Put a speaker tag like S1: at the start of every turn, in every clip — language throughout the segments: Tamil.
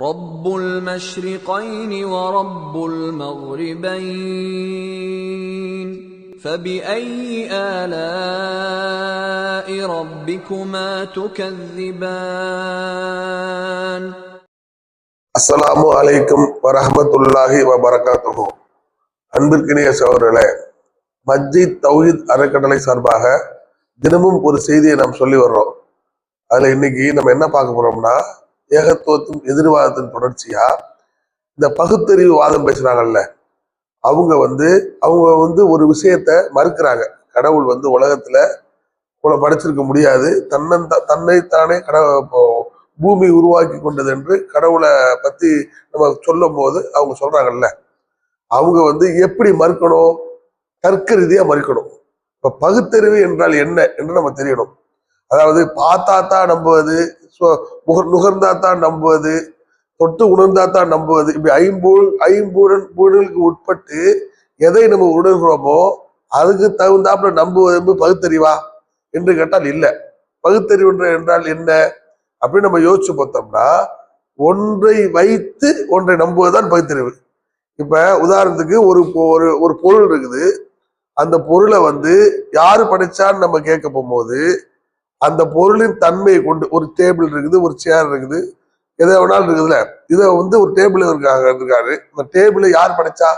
S1: رب المشرقين ورب المغربين فبأي آلاء ربكما تكذبان
S2: அஸ்ஸலாமு அலைக்கும் வரஹ்மத்துல்லாஹி வபரகாத்துஹு அன்பிற்கினிய சகோதரர்களே மஸ்ஜித் தௌஹீத் அறக்கட்டளை சார்பாக தினமும் ஒரு செய்தியை நாம் சொல்லி வர்றோம் அதுல இன்னைக்கு நம்ம என்ன பார்க்க போறோம்னா ஏகத்துவத்தின் எதிர்வாதத்தின் தொடர்ச்சியா? இந்த பகுத்தறிவு வாதம் பேசுறாங்கல்ல அவங்க வந்து அவங்க வந்து ஒரு விஷயத்த மறுக்கிறாங்க. கடவுள் வந்து உலகத்துல உங்களை படைச்சிருக்க முடியாது. தன்னன் தன்னைத்தானே கடவுள் இப்போ பூமி உருவாக்கி கொண்டது என்று கடவுளை பத்தி நம்ம சொல்லும் போது அவங்க சொல்றாங்கல்ல அவங்க வந்து எப்படி மறுக்கணும்? தர்க்க ரீதியா மறுக்கணும். இப்ப பகுத்தறிவு என்றால் என்ன என்று நம்ம தெரியணும். அதாவது பார்த்தா தான் நம்புவது முகர் நுகர்ந்தா தான் நம்புவது தொட்டு உணர்ந்தா தான் நம்புவது. இப்படி ஐம்பூழ் ஐம்பூழன் பூழலுக்கு உட்பட்டு எதை நம்ம உணர்கிறோமோ அதுக்கு தகுந்தாப்புல நம்புவது பகுத்தறிவா என்று கேட்டால் இல்லை. பகுத்தறிவு என்றால் என்ன? அப்படின்னு நம்ம யோசிச்சு பார்த்தோம்னா ஒன்றை வைத்து ஒன்றை நம்புவதுதான் பகுத்தறிவு. இப்ப உதாரணத்துக்கு ஒரு பொ- ஒரு ஒரு பொருள் இருக்குது. அந்த பொருளை வந்து யாரு படைச்சான்னு நம்ம கேட்க போகும்போது அந்த பொருளின் தன்மையை கொண்டு ஒரு டேபிள் இருக்குது ஒரு சேர் இருக்குது எதை வேணாலும் இருக்குதுல்ல? இதை வந்து ஒரு டேபிள் இருக்காங்க இருக்காரு. இந்த டேபிளை யார் படைச்சா?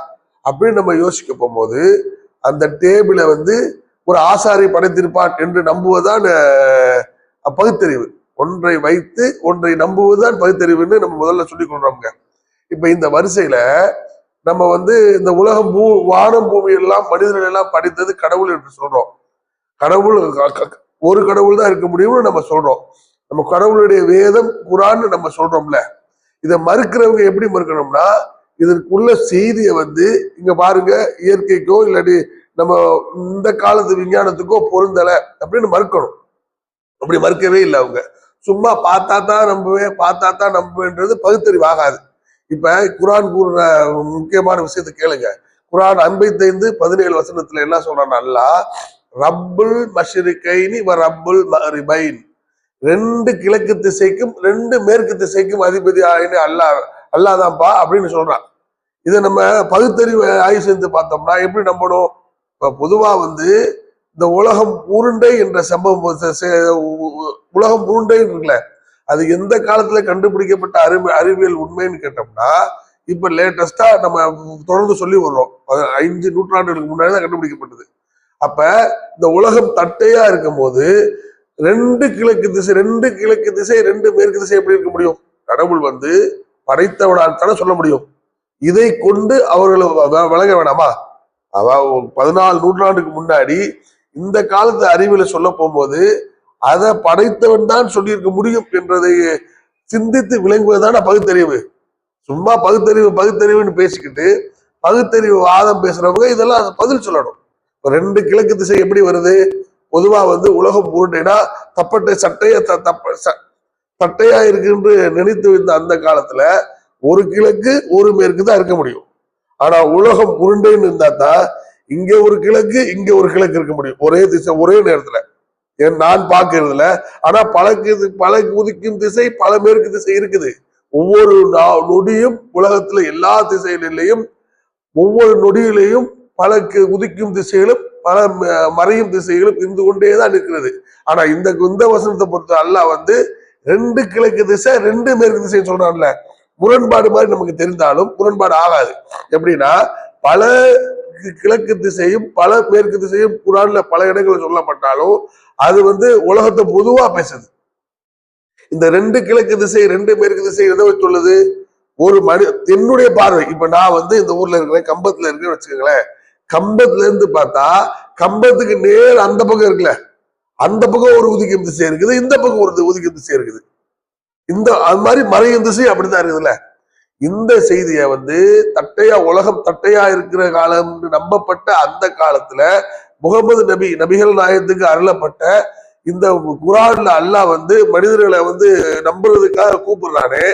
S2: அப்படின்னு நம்ம யோசிக்க போகும்போது அந்த டேபிளை வந்து ஒரு ஆசாரி படைத்திருப்பான் என்று நம்புவதுதான் பகுத்தறிவு. ஒன்றை வைத்து ஒன்றை நம்புவதுதான் பகுத்தறிவுன்னு நம்ம முதல்ல சொல்லி கொள்றோம்ங்க இப்ப இந்த வரிசையில நம்ம வந்து இந்த உலகம் பூ வானம் பூமி எல்லாம் மனிதர்கள் எல்லாம் படித்தது கடவுள் என்று சொல்றோம். கடவுள் ஒரு கடவுள் தான் இருக்க முடியும்னு நம்ம சொல்றோம். நம்ம கடவுளுடைய வேதம் குரான்னு நம்ம சொல்றோம்ல. இதை மறுக்கிறவங்க எப்படி மறுக்கணும்னா இதற்குள்ள செய்தியை வந்து இங்க பாருங்க இயற்கைக்கோ இல்லாட்டி நம்ம இந்த காலத்து விஞ்ஞானத்துக்கோ பொருந்தல அப்படின்னு மறுக்கணும். அப்படி மறுக்கவே இல்லை அவங்க. சும்மா பார்த்தா தான் நம்புவேன் பார்த்தா தான் நம்புவேன்றது பகுத்தறிவு ஆகாது இப்ப குரான் கூறுற முக்கியமான விஷயத்தை கேளுங்க. குரான் ஐம்பத்தைந்து பதினேழு வசனத்துல என்ன சொல்றான் நல்லா ரப்புல் மஷரிகைனி வ ரப்புல் மஹரிபைன். ரெண்டு கிழக்கு திசைக்கும் ரெண்டு மேற்கு திசைக்கும் அதிபதி ஆயினு அல்லாஹ் அல்லாதான்ப்பா அப்படின்னு சொல்றான். இதை நம்ம பகுத்தறிவு ஆய்வு செஞ்சு பார்த்தோம்னா எப்படி நம்பணும்? இப்போ பொதுவாக வந்து இந்த உலகம் உருண்டை என்ற சம்பவம் உலகம் உருண்டைன்னு இருக்குல்ல அது எந்த காலத்துல கண்டுபிடிக்கப்பட்ட அறிவு அறிவியல் உண்மைன்னு கேட்டோம்னா இப்ப லேட்டஸ்டா நம்ம தொடர்ந்து சொல்லி வர்றோம். ஐந்து நூற்றாண்டுகளுக்கு முன்னாடி தான் கண்டுபிடிக்கப்பட்டது. அப்ப இந்த உலகம் தட்டையா இருக்கும்போது ரெண்டு கிழக்கு திசை ரெண்டு கிழக்கு திசை ரெண்டு மேற்கு திசை எப்படி இருக்க முடியும்? கடவுள் வந்து படைத்தவனால்தானே சொல்ல முடியும். இதை கொண்டு அவர்களை விளங்க வேணாமா? அவ பதினாலு நூற்றாண்டுக்கு முன்னாடி இந்த காலத்து அறிவியலை சொல்ல போகும்போது அதை படைத்தவன் தான் சொல்லியிருக்க முடியும் என்றதை சிந்தித்து விளங்குவதுதான பகுத்தறிவு. சும்மா பகுத்தறிவு பகுத்தறிவுன்னு பேசிக்கிட்டு பகுத்தறிவு வாதம் பேசுறவங்க இதெல்லாம் பதில் சொல்லணும். ரெண்டு கிழக்கு திசை எப்படி வருது? பொதுவா வந்து உலகம் உருண்டைனா தப்பட்டை சட்டைய த- தப்ப ச- தட்டையா இருக்குன்னு நினைத்து வைத்த அந்த காலத்துல ஒரு கிழக்கு ஒரு மேற்கு தான் இருக்க முடியும். ஆனா உலகம் உருண்டைன்னு இருந்தா தான் இங்க ஒரு கிழக்கு இங்க ஒரு கிழக்கு இருக்க முடியும். ஒரே திசை ஒரே நேரத்துல. ஏன் நான் பார்க்கறதுல? ஆனா பல பல உதிக்கும் திசை பல மேற்கு திசை இருக்குது. ஒவ்வொரு நா- நொடியும் உலகத்துல எல்லா திசைகளிலையும் ஒவ்வொரு நொடியிலையும் பல உதிக்கும் திசைகளும் பல மறையும் திசைகளும் இருந்து கொண்டேதான் இருக்கிறது. ஆனா இந்த இந்த வசனத்தை பொறுத்த அல்லாஹ் வந்து ரெண்டு கிழக்கு திசை ரெண்டு மேற்கு திசை சொல்றான்ல. முரண்பாடு மாதிரி நமக்கு தெரிந்தாலும் முரண்பாடு ஆகாது. எப்படின்னா பல கிழக்கு திசையும் பல மேற்கு திசையும் குரான்ல பல இடங்களில் சொல்லப்பட்டாலும் அது வந்து உலகத்தை பொதுவா பேசுது. இந்த ரெண்டு கிழக்கு திசை ரெண்டு மேற்கு திசை எதை வச்சுள்ளது ஒரு மனு என்னுடைய பார்வை. இப்ப நான் வந்து இந்த ஊர்ல இருக்கிறேன் கம்பத்துல இருக்கேன்னு வச்சுக்கோங்களேன். கம்பத்துல இருந்து பார்த்தா கம்பத்துக்கு நேர் அந்த பக்கம் இருக்குல்ல அந்த பக்கம் ஒரு உதிக்கும் திசை இருக்குது இந்த பக்கம் ஒரு உதிக்கும் திசை இருக்குது. இந்த அது மாதிரி மறையும் திசை அப்படித்தான் இருக்குதுல்ல. இந்த செய்தியை வந்து தட்டையா உலகம் தட்டையா இருக்கிற காலம் நம்பப்பட்ட அந்த காலத்துல முகமது நபி நபிகள் நாயகத்துக்கு அருளப்பட்ட இந்த குரான்ல அல்லாஹ் வந்து மனிதர்களை வந்து நம்புறதுக்காக கூப்பிடுறானே.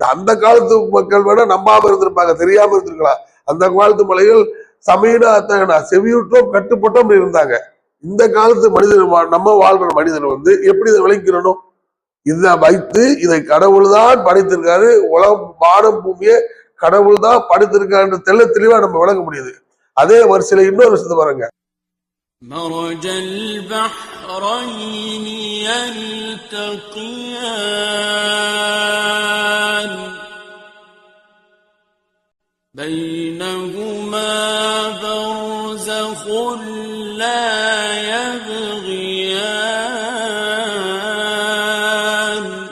S2: அந்த காலத்து மக்கள் வேணா நம்பாம இருந்திருப்பாங்க தெரியாம இருந்திருக்கலாம். அந்த காலத்து மலைகள் சமீனா அத்தகனா செவியுற்றோம் கட்டுப்பட்டோம் இருந்தாங்க இந்த காலத்து மனிதர் வா- நம்ம வாழ்ற மனிதர் வந்து எப்படி இதை விளங்கிக்கிறணும் இதை வைத்து இதை கடவுள் தான் படைத்திருக்காரு உலகம் வானம் பூமியை கடவுள் தான் படைத்திருக்காரு தெள்ள தெளிவா நம்ம விளங்க முடியுது அதே வரிசையில இன்னொரு விஷயத்தை பாருங்க
S3: مرج البحرين يلتقيان بينهما برزخ لا يبغيان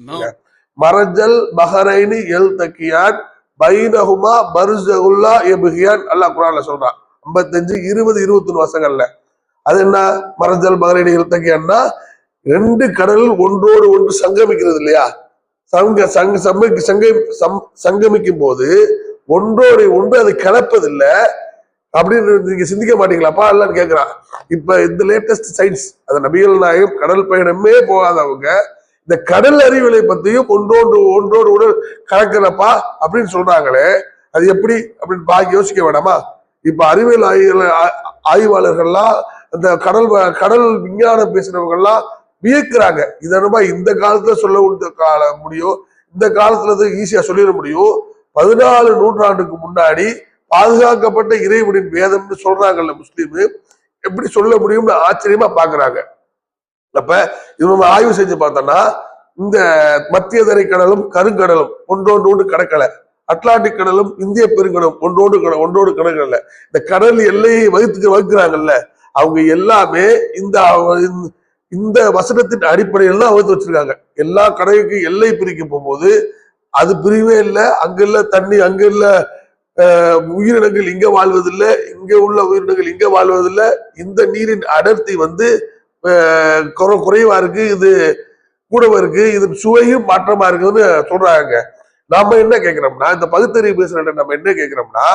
S3: مر-
S2: மரஜல் பஹரைனி எல் தக்கியான் பைனஹுமா பருஜகுல்லா எபுகியான் அல்லாஹ் குரான்ல சொல்றான் ஐம்பத்தஞ்சு இருபது இருபத்தொன்னு வருஷங்கள்ல அது என்ன மரஜல் பஹரைனி எல் தக்கியான்னா ரெண்டு கடல் ஒன்றோடு ஒன்று சங்கமிக்கிறது இல்லையா? சங்க சங்க சம்மி சங்க சம்- சங்கமிக்கும் போது ஒன்றோடு ஒன்று அது கலப்பதில்லை. அப்படின்னு நீங்க சிந்திக்க மாட்டீங்களாப்பா? இல்லன்னு கேட்கிறான் இப்ப இந்த லேட்டஸ்ட் சயின்ஸ் அந்த நபிகள் நாயகம் கடல் பயணமே போகாதவங்க இந்த கடல் அறிவியலை பத்தியும் ஒன்றோடு ஒன்றோடு உடல் கலக்கிறப்பா அப்படின்னு சொல்றாங்களே அது எப்படி அப்படின்னு பாக்கி யோசிக்க வேணாமா? இப்ப அறிவியல் ஆய்வு ஆய்வாளர்கள்லாம் அந்த கடல் கடல் விஞ்ஞானம் பேசுறவங்கலாம் வியக்கிறாங்க. இதனமா இந்த காலத்துல சொல்ல கால முடியும் இந்த காலத்துல ஈஸியா சொல்லிட முடியும் பதினாலு நூற்றாண்டுக்கு முன்னாடி பாதுகாக்கப்பட்ட இறைவனின் வேதம்னு சொல்றாங்கல்ல முஸ்லீம். எப்படி சொல்ல முடியும்னு ஆச்சரியமா பாக்குறாங்க. அப்ப இது நம்ம ஆய்வு செஞ்சு பார்த்தோம்னா இந்த மத்திய தரைக்கடலும் கருங்கடலும் ஒன்றோடு ஒன்று கடக்கல. அட்லாண்டிக் கடலும் இந்திய பெருங்கடலும் ஒன்றோடு கட- ஒன்றோடு கடக்கல. இந்த கடல் எல்லையை வகுத்து வகுக்கிறாங்கல்ல. அவங்க எல்லாமே இந்த இந்த- வசனத்தின் அடிப்படையில் தான் வகுத்து வச்சிருக்காங்க. எல்லா கடலுக்கு எல்லை பிரிக்க போகும்போது அது பிரிவே இல்லை அங்க இல்ல தண்ணி அங்க இல்ல உயிரினங்கள் இங்க வாழ்வதில்லை இங்க உள்ள உயிரினங்கள் இங்க வாழ்வதில்லை. இந்த நீரின் அடர்த்தி வந்து குறை குறைவா இருக்கு இது கூடவா இருக்கு இது சுவையும் மாற்றமா இருக்குதுன்னு சொல்றாங்க. நாம என்ன கேட்கிறோம்னா இந்த பகுத்தறிவு பேசுற நம்ம என்ன கேட்கிறோம்னா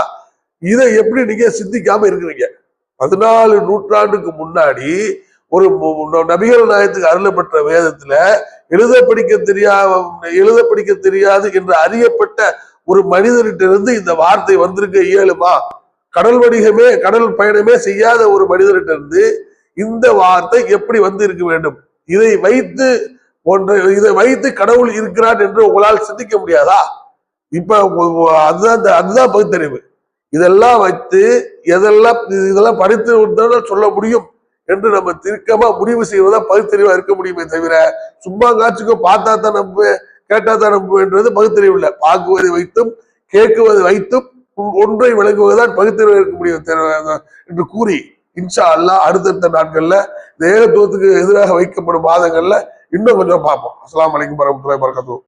S2: இதை எப்படி நீங்க சிந்திக்காம இருக்கிறீங்க? பதினாலு நூற்றாண்டுக்கு முன்னாடி ஒரு நபிகள் நாயத்துக்கு அருளப்பட்ட வேதத்துல எழுத படிக்க தெரியா எழுத படிக்க தெரியாது என்று அறியப்பட்ட ஒரு மனிதர்கிட்ட இருந்து இந்த வார்த்தை வந்திருக்க இயலுமா? கடல் வணிகமே கடல் பயணமே செய்யாத ஒரு மனிதர்கிட்ட இருந்து இந்த வார்த்தை எப்படி வந்து இருக்க வேண்டும்? இதை வைத்து ஒன்று இதை வைத்து கடவுள் இருக்கிறான் என்று உங்களால் சிந்திக்க முடியாதா? இப்ப அதுதான் அதுதான் பகுத்தறிவு. இதெல்லாம் வைத்து எதெல்லாம் இதெல்லாம் படித்து சொல்ல முடியும்? என்று நம்ம திருக்கமா முடிவு செய்வதா பகுத்தறிவா இருக்க முடியுமே தவிர சும்மா காட்சிக்கும் பார்த்தா தான் நம்ப கேட்டா தான் நம்புன்றது பகுத்தறிவு இல்லை. பார்க்குவதை வைத்தும் கேட்குவதை வைத்தும் ஒன்றை விளங்குவதுதான் பகுத்தறிவு இருக்க முடியும் என்று கூறி இன்ஷா அல்லாஹ் அடுத்தடுத்த நாட்கள்ல இந்த ஏகத்துவத்துக்கு எதிராக வைக்கப்படும் மாதங்கள்ல இன்னும் கொஞ்சம் பார்ப்போம். அஸ்லாம் அலைக்கும் வரமத்துல வரகாத்துஹு